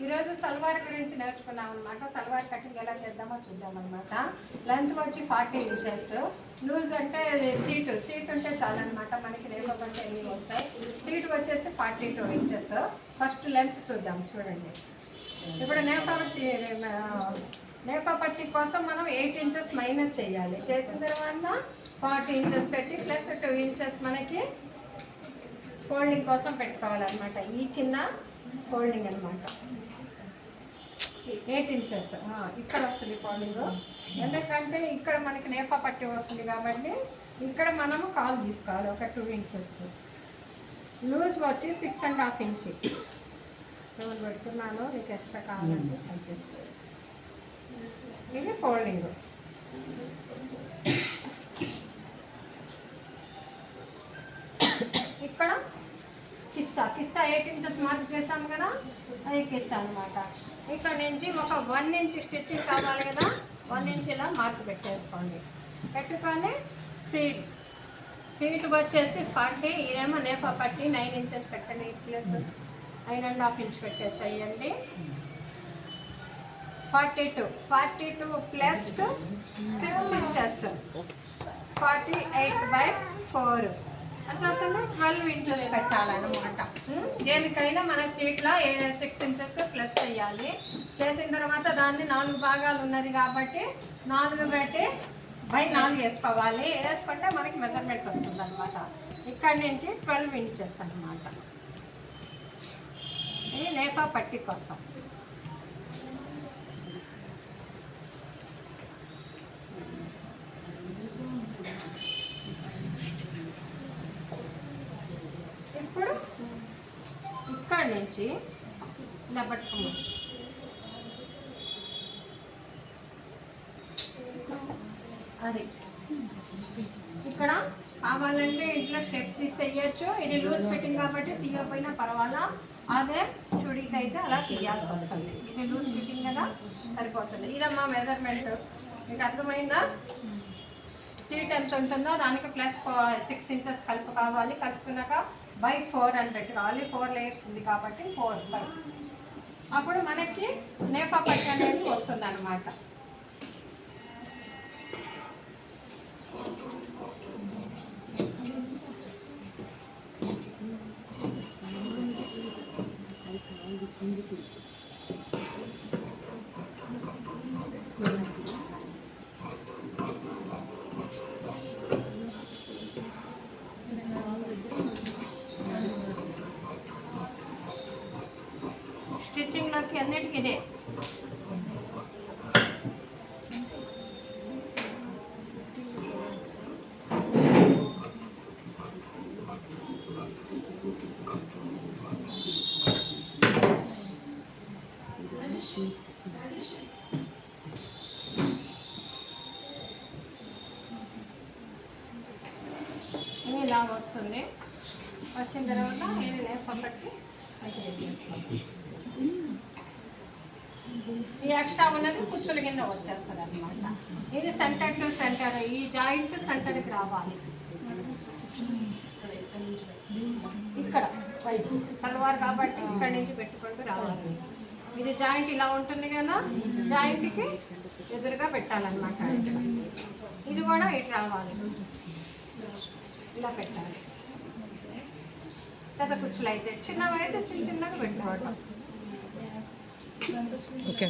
ఈరోజు సల్వార్ గురించి నేర్చుకున్నాం అనమాట సల్వార్ కటింగ్ ఎలా చేద్దామో చూద్దాం అనమాట లెంత్ వచ్చి ఫార్టీ ఇంచెస్ లూజ్ అంటే సీట్ సీట్ ఉంటే చాలన్నమాట. మనకి రేపబంటే ఎన్ని వస్తాయి. సీట్ వచ్చేసి forty two inches first length చూద్దాం. చూడండి. ఇప్పుడు నేపా పట్టి నేపా పట్టి కోసం మనం ఎయిట్ ఇంచెస్ మైనస్ చేయాలి. చేసిన తర్వాత ఫార్టీ ఇంచెస్ పెట్టి ప్లస్ టూ ఇంచెస్ మనకి ఫోల్డింగ్ కోసం పెట్టుకోవాలన్నమాట. ఈ కింద ఫోల్డింగ్ అనమాట ఎయిట్ ఇంచెస్ ఇక్కడ వస్తుంది ఫోల్డింగ్ ఎందుకంటే ఇక్కడ మనకి నేప పట్టి వస్తుంది కాబట్టి ఇక్కడ మనము కాల్ తీసుకోవాలి ఒక టూ ఇంచెస్ లూజ్ వచ్చి six and half inch seven పెడుతున్నాను మీకు ఎక్స్ట్రా కావాలంటే చేసుకోవాలి ఇది ఫోల్డింగ్ ఇక్కడ కిస్తా. కిస్తా ఎయిట్ ఇంచెస్ మార్క్ చేశాము కదా అది కిస్తా అనమాట ఇక్కడ నుంచి ఒక వన్ ఇంచ్ స్టిచ్చింగ్ కావాలి కదా వన్ ఇంచ్ ఇలా మార్క్ పెట్టేసుకోండి. పెట్టుకొని సీట్ సీట్ వచ్చేసి ఫార్టీ ఇదేమో నేపా పట్టి నైన్ ఇంచెస్ పెట్టండి plus nine and half inch పెట్టేసేయండి. Forty two forty two plus six inches forty eight by four అట్లా అసలు ట్వెల్వ్ ఇంచెస్ పెట్టాలన్నమాట. దేనికైనా మన సీట్లో సిక్స్ ఇంచెస్ ప్లస్ చేయాలి. చేసిన తర్వాత దాన్ని నాలుగు భాగాలు ఉన్నది కాబట్టి నాలుగు పెట్టి బై నాలుగు వేసుకోవాలి. వేసుకుంటే మనకి మెజర్మెంట్ వస్తుంది అనమాట ఇక్కడ నుంచి ట్వెల్వ్ ఇంచెస్ అన్నమాట. ఇది నేపా పట్టి కోసం ఇప్పుడు ఇక్కడ నుంచి ఇలా పట్టుకోము అదే. ఇక్కడ కావాలంటే ఇంట్లో షేప్ తీసేయచ్చు ఇది లూజ్ ఫిట్టింగ్ కాబట్టి తీయకపోయినా పర్వాలా. అదే చుడీకి అయితే అలా తీయాల్సి వస్తుంది. ఇది లూజ్ ఫిట్టింగ్ కదా సరిపోతుంది. ఇదమ్మా మెజర్మెంట్. మీకు అర్థమైందా? సీట్ ఎంత ఉంటుందో దానికి ప్లస్ సిక్స్ ఇంచెస్ కలుపు కావాలి. కలుపుకున్నాక బై ఫోర్ అని పెట్టుకోవాలి. ఫోర్ లేయర్స్ ఉంది కాబట్టి ఫోర్ బై అప్పుడు మనకి నేపా పట్టి అనేది వస్తుంది అనమాట Thank you. ఇదే ఇలా వస్తుంది. వచ్చిన తర్వాత ఇది లేపబట్టి ఈ ఎక్స్ట్రా ఉన్నది కుచ్చుల కింద వచ్చేస్తుంది అనమాట ఇది సెంటర్ టు సెంటర్ ఈ జాయింట్ సెంటర్కి రావాలి. ఇక్కడ సల్వార్ కాబట్టి ఇక్కడ నుంచి పెట్టుకుంటూ రావాలి. ఇది జాయింట్ ఇలా ఉంటుంది కదా జాయింట్కి ఎదురుగా పెట్టాలన్నమాట ఇది కూడా ఇటు రావాలి. ఇలా పెట్టాలి. పెద్ద కుచ్చులు అయితే చిన్నవి అయితే చిన్న చిన్నగా పెట్టుకోవడం ఓకే